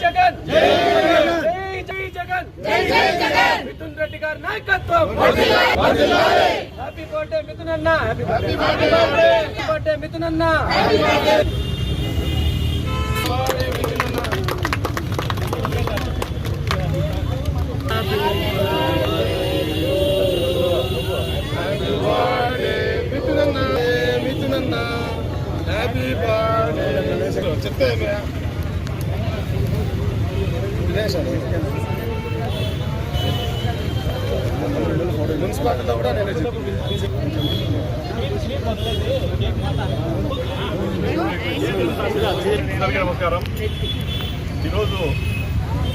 జగన్ జై జై జగన్ మిథున్ రెడ్డి గారి నాయకత్వం హ్యాపీ బర్త్డే మిథున్ అన్న హ్యాపీ బర్త్డే మిథున్ అన్న మిథునన్న మిథునన్న హ్యాపీ బర్త్డే చెప్తే కూడా నేను నమస్కారం. ఈరోజు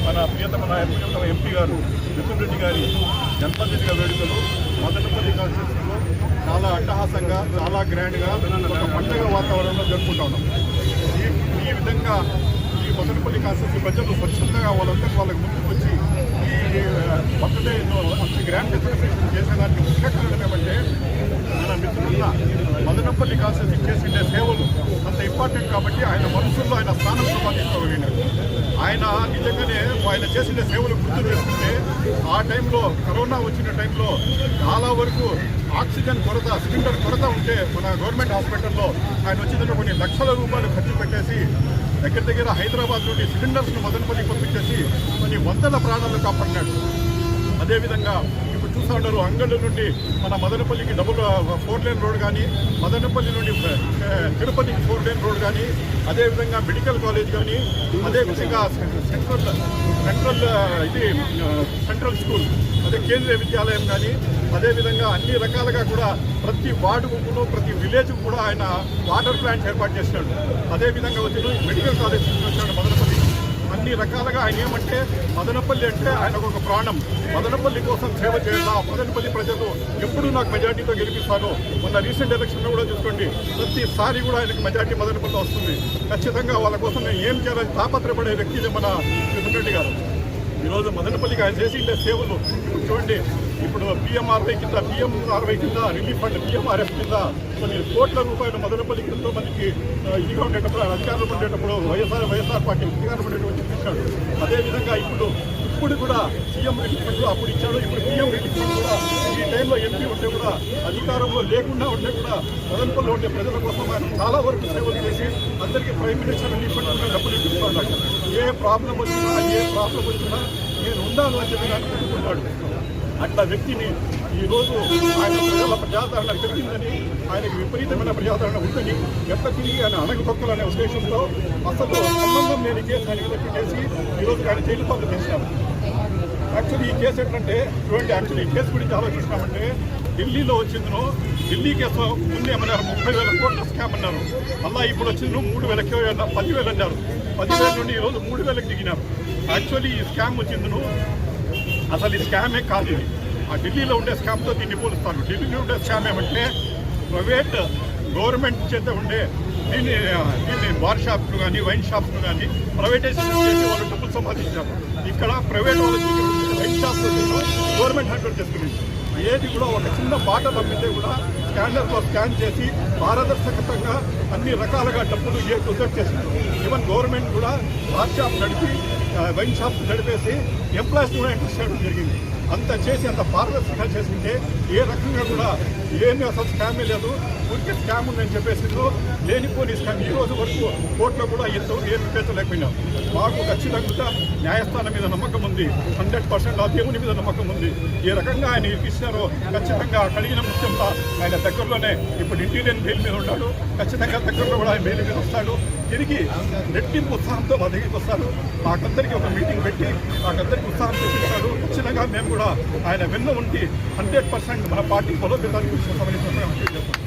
మన ప్రియతమ నాయకులు ఎంపీ గారు మిథున్ రెడ్డి గారి జన్మదిన వేడుకలు మదనపల్లి కాన్స్టిట్యూన్సీలో చాలా అట్టహాసంగా చాలా గ్రాండ్గా ఒక పండుగ వాతావరణంలో జరుపుకుంటా ఉన్నాం. విధంగా ఈ మదనపల్లి కాన్స్టిట్యూన్సీ ప్రజలు స్వచ్ఛందంగా వాళ్ళందరూ వాళ్ళకి ముందుకు వచ్చి ఈ బర్త్డే అంత గ్రాండ్ మదనపల్లి కాన్స్టిట్యూన్సీ చేసిండే సేవలు. అంత ఇంపార్టెంట్ కాబట్టి ఆయన మనసుల్లో ఆయన స్థానం సంపాదించుకోగలిగినారు ఆయన నిజంగానే ఆయన చేసిన సేవలు గుర్తు చేసుకుంటే ఆ టైంలో కరోనా వచ్చిన టైంలో చాలా వరకు ఆక్సిజన్ కొరత సిలిండర్ కొరత ఉంటే మన గవర్నమెంట్ హాస్పిటల్లో ఆయన వచ్చిందంటే కొన్ని లక్షల రూపాయలు ఖర్చు పెట్టేసి దగ్గర దగ్గర హైదరాబాద్ నుండి సిలిండర్స్ను మదనపల్లి పంపించేసి కొన్ని వందల ప్రాణాలు కాపాడినాడు. అదేవిధంగా ఇప్పుడు చూస్తూ ఉంటారు అంగళ్ళు నుండి మన మదనపల్లికి డబుల్ ఫోర్ లేన్ రోడ్ కానీ మదనపల్లి నుండి తిరుపతికి ఫోర్ లేన్ రోడ్ కానీ అదేవిధంగా మెడికల్ కాలేజ్ కానీ అదేవిధంగా సెంట్రల్ సెంట్రల్ ఇది సెంట్రల్ స్కూల్ అదే కేంద్రీయ విద్యాలయం కానీ అదేవిధంగా అన్ని రకాలుగా కూడా ప్రతి వార్డులో ప్రతి విలేజ్ కూడా ఆయన వాటర్ ప్లాంట్ ఏర్పాటు చేసినాడు. అదేవిధంగా వచ్చిన మెడికల్ కాలేజ్ తీసుకొచ్చాడు మదనపల్లి అన్ని రకాలుగా ఆయన ఏమంటే మదనపల్లి అంటే ఆయనకు ఒక ప్రాణం. మదనపల్లి కోసం సేవ చేయాలా మదనపల్లి ప్రజలు ఎప్పుడు నాకు మెజార్టీతో గెలిపిస్తాను. మొన్న రీసెంట్ ఎలక్షన్లో కూడా చూసుకోండి ప్రతిసారి కూడా ఆయనకు మెజార్టీ మదనపల్లి వస్తుంది. ఖచ్చితంగా వాళ్ళ కోసం నేను ఏం చేయాలని తాపత్రపడే వ్యక్తి మన మిథున్ రెడ్డి గారు. ఈరోజు మదనపల్లికి ఆయన చేసిన సేవలు. ఇప్పుడు చూడండి ఇప్పుడు పిఎంఆర్వై కింద పిఎంఆర్వై కింద రిలీఫ్ ఫండ్ పిఎంఆర్ఎఫ్ కింద కొన్ని కోట్ల రూపాయలు మదనపల్లి ఎంతో మందికి ఇదిగా ఉండేటప్పుడు అధికారులు ఉండేటప్పుడు వైఎస్ఆర్ వైఎస్ఆర్ పార్టీ అధికారులు ఉండేటప్పుడు ఇచ్చాడు అదేవిధంగా ఇప్పుడు ఇప్పుడు కూడా సీఎం రిలీఫ్ ఫండ్ అప్పుడు ఇచ్చాడు. ఇప్పుడు పిఎం రిలీఫ్ ఫండ్ కూడా ఈ టైంలో ఎంపీ ఉంటే కూడా అధికారంలో లేకుండా ఉంటే కూడా మదనపల్లిలో ఉండే ప్రజల కోసం ఆయన చాలా వరకు సేవలు చేసి అందరికీ ప్రైమ్ మినిస్టర్ రిలీఫ్ ఫండ్ డబ్బులు ఇప్పిస్తున్నాడు ఏ ప్రాబ్లం వచ్చినా ఏ ప్రాబ్లం వచ్చినా నేను ఉండాలి అని చెప్పి నాకు అనుకుంటాడు అట్లా వ్యక్తిని ఈరోజు ఆయన ప్రజల ప్రజాదరణ పెరిగిందని ఆయనకు విపరీతమైన ప్రజాదరణ ఉందని ఎంత తిరిగి ఆయన అనే ఉద్దేశంతో అసలు సంబంధం లేని కేసు ఆయన మీద పెట్టేసి ఈరోజు ఆయన జైలు పాలు చేశారు. యాక్చువల్లీ ఈ కేసు ఏంటంటే చూడండి యాక్చువల్లీ ఈ కేసు గురించి ఆలోచిస్తామంటే ఢిల్లీలో వచ్చిందను. ఢిల్లీకి ముందు ఏమన్నారు ముప్పై వేల కోట్ల స్కామ్ అన్నారు. మళ్ళీ ఇప్పుడు వచ్చింది మూడు వేలకి పదివేలు అన్నారు. పదివేల నుండి ఈరోజు మూడు వేలకు దిగినారు. యాక్చువల్లీ ఈ స్కామ్ వచ్చిందను. అసలు ఈ స్కామే కాదు ఇది. ఆ ఢిల్లీలో ఉండే స్కామ్తో దీన్ని పోలుస్తాను. ఢిల్లీలో ఉండే స్కామ్ ఏమంటే ప్రైవేట్ గవర్నమెంట్ చేత ఉండే దీన్ని దీన్ని బార్ షాప్లు కానీ వైన్ షాప్లు కానీ ప్రైవేటైజేషన్ చేసి వాళ్ళు డబ్బులు సంపాదించారు. ఇక్కడ ప్రైవేట్ వాళ్ళకి వైన్ షాప్లు గవర్నమెంట్ హ్యాండ్ చేసుకుని ఏది కూడా ఒక చిన్న పాట పంపితే కూడా స్కానర్లో స్కాన్ చేసి పారదర్శకతంగా అన్ని రకాలుగా డబ్బులు ఏ ప్రొజెక్ట్ చేసింది ఈవెన్ గవర్నమెంట్ కూడా బార్ షాప్ నడిపి వైన్ షాప్ నడిపేసి ఎంప్లాయీస్ కూడా ఇంట్రెస్ట్ చేయడం జరిగింది. అంత చేసి అంత పారదర్శకంగా చేసింటే ఏ రకంగా కూడా ఏమీ అసలు స్కామే లేదు. ఊరికే స్కామ్ ఉందని చెప్పేసి లేనిపోని స్కామ్ ఈ రోజు వరకు కోర్టులో కూడా ఎంతవరకు ఏమి పేర్చలేకపోయినాం మాకు ఖచ్చితంగా న్యాయస్థానం మీద నమ్మకం ఉంది. హండ్రెడ్ పర్సెంట్ ఆ దేవుని మీద నమ్మకం ఉంది. ఏ రకంగా ఆయన ఇరికిస్తారో ఖచ్చితంగా కడిగిన ముఖ్యంగా ఆయన దగ్గరలోనే ఇప్పుడు ఇంటీరియర్ బెయిల్ మీద ఉన్నాడు. ఖచ్చితంగా దగ్గరలో కూడా ఆయన బెయిల్ మీద వస్తాడు. తిరిగి రెట్టింపు ఉత్సాహంతో మా దగ్గరికి వస్తాడు. మాకందరికీ ఒక మీటింగ్ పెట్టి మాకందరికీ ఉత్సాహం చూపిస్తాడు. ఖచ్చితంగా మేము కూడా కూడా ఆయన వెన్న ఉండి హండ్రెడ్ పర్సెంట్ మన పార్టీ బలోపేతానికి కృషి చేస్తామని